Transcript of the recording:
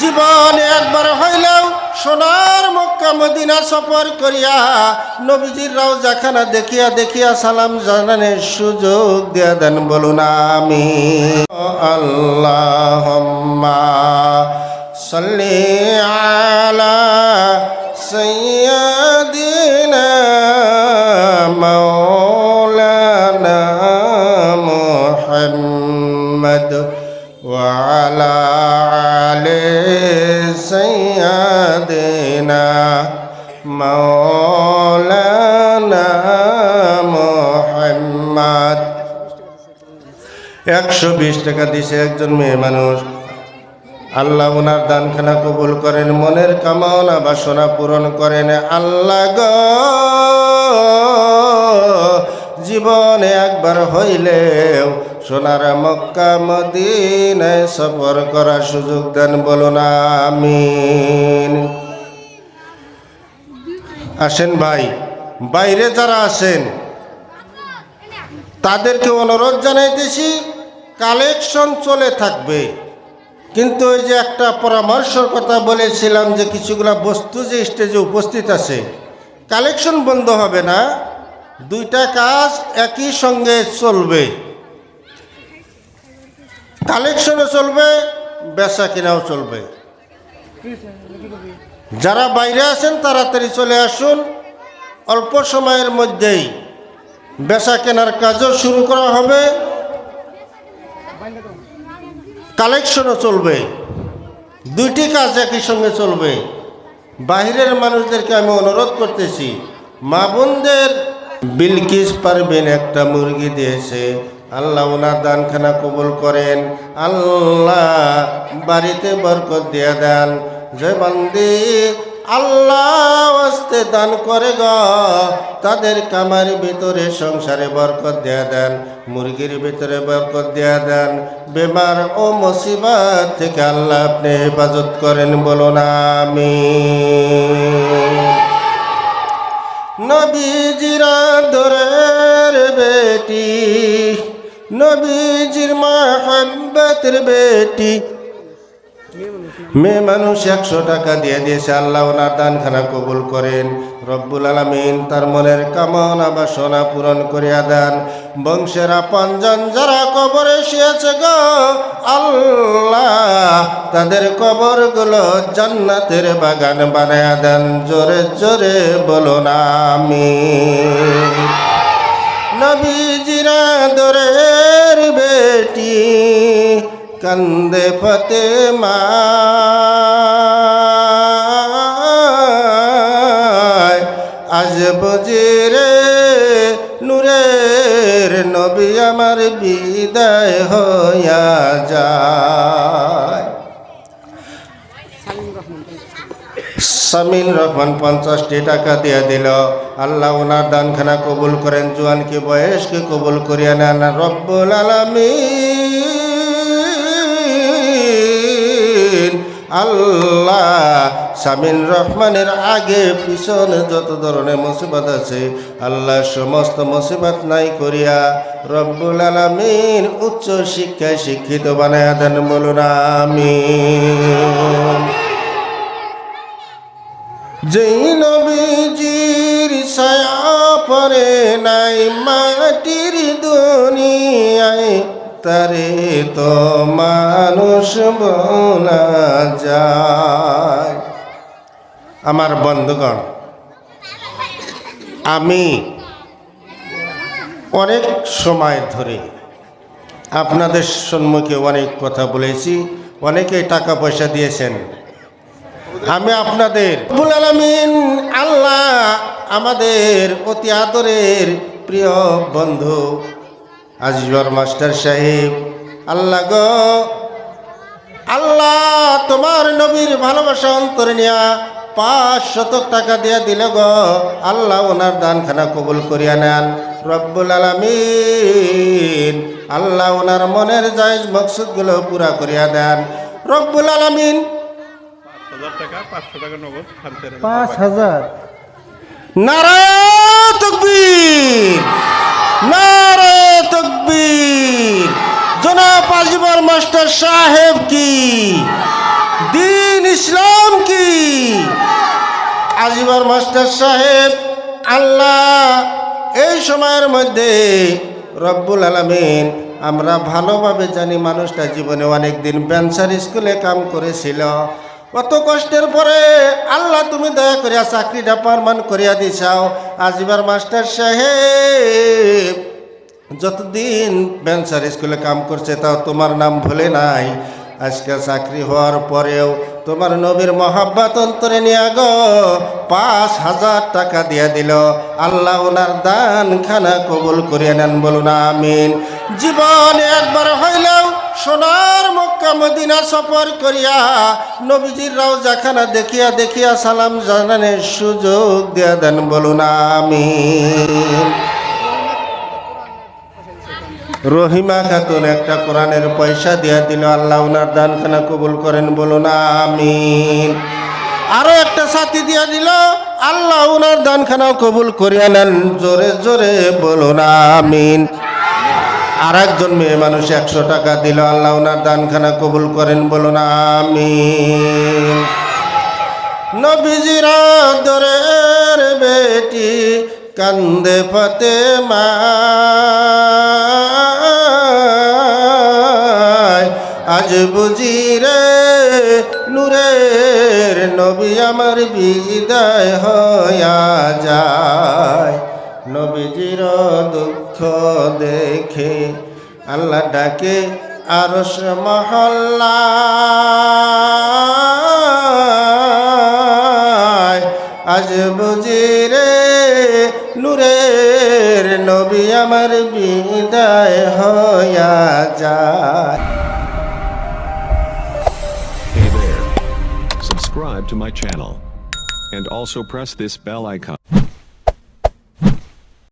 জীবন একবার হইলেও সোনার মক্কা মদিনা সফর করিয়া নবীজির রাও জাখানা দেখিয়া দেখিয়া সালাম জানানের সুযোগ দিয়া দেন, বলুন আমি আল্লাহ সাল্লি আলা সৈয়াদিনা মাওলানা মুহাম্মদ। وعلى آل سيدنا مولانا محمد একশো বিশ টাকা দিছে একজন মেয়ে মানুষ আল্লাহ ওনার দানখানা কবুল করেন মনের কামনা বাসনা পূরণ করেন আল্লাহ গ জীবনে একবার হইলেও সোনার মক্কা মদিনায় সফর করার সুযোগ দেন বলুন, আমিন। আসেন ভাই, বাইরে যারা আছেন, তাদেরকে অনুরোধ জানাইতেছি, কালেকশন চলে থাকবে। কিন্তু ওই যে একটা পরামর্শের কথা বলেছিলাম যে কিছুগুলা বস্তু যে স্টেজে উপস্থিত আছে, কালেকশন বন্ধ হবে না, দুইটা কাজ একই সঙ্গে চলবে। কালেকশনও চলবে, বেচা কিনাও চলবে। যারা বাইরে আছেন, তাড়াতাড়ি চলে আসুন। অল্প সময়ের মধ্যেই বেচা কেনার কাজও শুরু করা হবে। কালেকশনও চলবে। দুইটি কাজ একই সঙ্গে চলবে। বাহিরের মানুষদেরকে আমি অনুরোধ করতেছি, মা বোনদের বিলকিস পারবেন, একটা মুরগি দিয়েছে। আল্লাহ ওনার দানখানা কবুল করেন। আল্লাহ বাড়িতে বরকত দিয়ে দেন। যে বান্দি আল্লাহ আস্তে দান করে গ, তাদের কামার ভিতরে সংসারে বরকত দেয়া দেন, মুরগির ভিতরে বরকত দেয়া দেন। বেমার ও মুসিবত থেকে আল্লাহ আপনি হেফাজত করেন বলো না আমি নবীজিরা দরের বেটি নবীজির মাহাব্বতের বেটি। মেয়ে মানুষ একশো টাকা দিয়ে দিয়েছে, আল্লাহ ওনার দানখানা কবুল করেন। রব্বুল আলমিন তার মনের কামনা বাসনা পূরণ করিয়া দেন। বংশের আপনজন যারা কবরে শুয়েছে গো, আল্লাহ তাদের কবরগুলো জান্নাতের বাগান বানায়া দেন। জোরে জোরে বলো না আমি নবীজিরা দরের বেটি কন্দে ফতে মা আজ রে নূরের নবী আমার বিদায় হইয়া যায়। সামিল রহমান পঞ্চাশটি টাকা দিয়ে দিল। আল্লাহ ওনার দানখানা কবুল করেন, জোয়ানকে বয়সকে কবুল করিয়া নেন। রব্বুল আলামিন। আল্লাহ সামিন রহমানের আগে পিছনে যত ধরনের মুসিবত আছে, আল্লাহ সমস্ত মুসিবত নাই করিয়া রব্বুল আলামিন উচ্চ শিক্ষায় শিক্ষিত বানায়া দেন। বলুন, আমিন। যেই নবীজির ছায়া পরে নাই মাটির দুনিয়ায়, তারে তো মানুষ বলা যায়। আমার বন্ধুগণ, আমি অনেক সময় ধরে আপনাদের সম্মুখে অনেক কথা বলেছি অনেকে টাকা পয়সা দিয়েছেন। আমি আপনাদের আল্লাহ আমাদের অতি আদরের প্রিয় বন্ধু আজিজর মাস্টার সাহেব, আল্লাহ গো, আল্লাহ তোমার নবীর ভালোবাসা অন্তরে নিয়া পাঁচ শতক টাকা দিয়ে দিল গ, আল্লাহ ওনার দানখানা কবুল করিয়া নেন। রব্বুল আলামিন আল্লাহ ওনার মনের জায়জ মকসুদগুলো পুরা করিয়া দেন। রব্বুল আলামিন হাজার টাকা পাঁচশো টাকা নগদ পাঁচ হাজার? নারে তকবীর নারে তকবীর। জনাব আজিবর মাস্টার সাহেব কি? দিন ইসলাম কি? আজিবার মাস্টার সাহেব আল্লাহ এই সময়ের মধ্যে রব্বুল আলমিন আমরা ভালোভাবে জানি মানুষটা জীবনে অনেক দিন বেঞ্চার স্কুলে কাম করেছিল। কত কষ্টের পরে আল্লাহ তুমি দয়া করিয়া চাকরিটা পারমান করিয়া দিছাও আজিবার মাস্টার সাহেব যতদিন বেঞ্চার স্কুলে কাম করছে, তাও তোমার নাম ভুলে নাই। আজকে চাকরি হওয়ার পরেও তোমার নবীর মহাব্বাত অন্তরে নিয়ে গো, পাঁচ হাজার টাকা দিয়ে দিল। আল্লাহ ওনার দান খানা কবুল করিয়ে নেন, বলুন আমিন। জীবনে একবার হইলেও সোনার মক্কা মদিনা সফর করিয়া নবীজির রাউজাখানা দেখিয়া দেখিয়া সালাম জানানের সুযোগ দিয়া দেন, বলুন আমিন। রহিমা খাতুন একটা কোরআনের পয়সা দিয়া দিল, আল্লাহ ওনার দানখানা কবুল করেন, বলুন আমিন। আরও একটা সাথী দিয়া দিল, আল্লাহ ওনার দানখানাও কবুল করিয়া নেন, জোরে জোরে বলুন আমিন। আর একজন মেয়ে মানুষ একশো টাকা দিল, আল্লাহ ওনার দানখানা কবুল করেন, বলুন আমিন। নবীজিরা দরের বেটি কান্দে ফতে আজ বুঝি রে নূরের নবী আমার বিদায় হইয়া যায়। নবীজির দুঃখ দেখে আল্লাহ ডাকে আরস মহল্লা আজ বুঝি রে নূরের নবী আমার বিদায় হইয়া যায়. Subscribe to my channel. And also press this bell icon.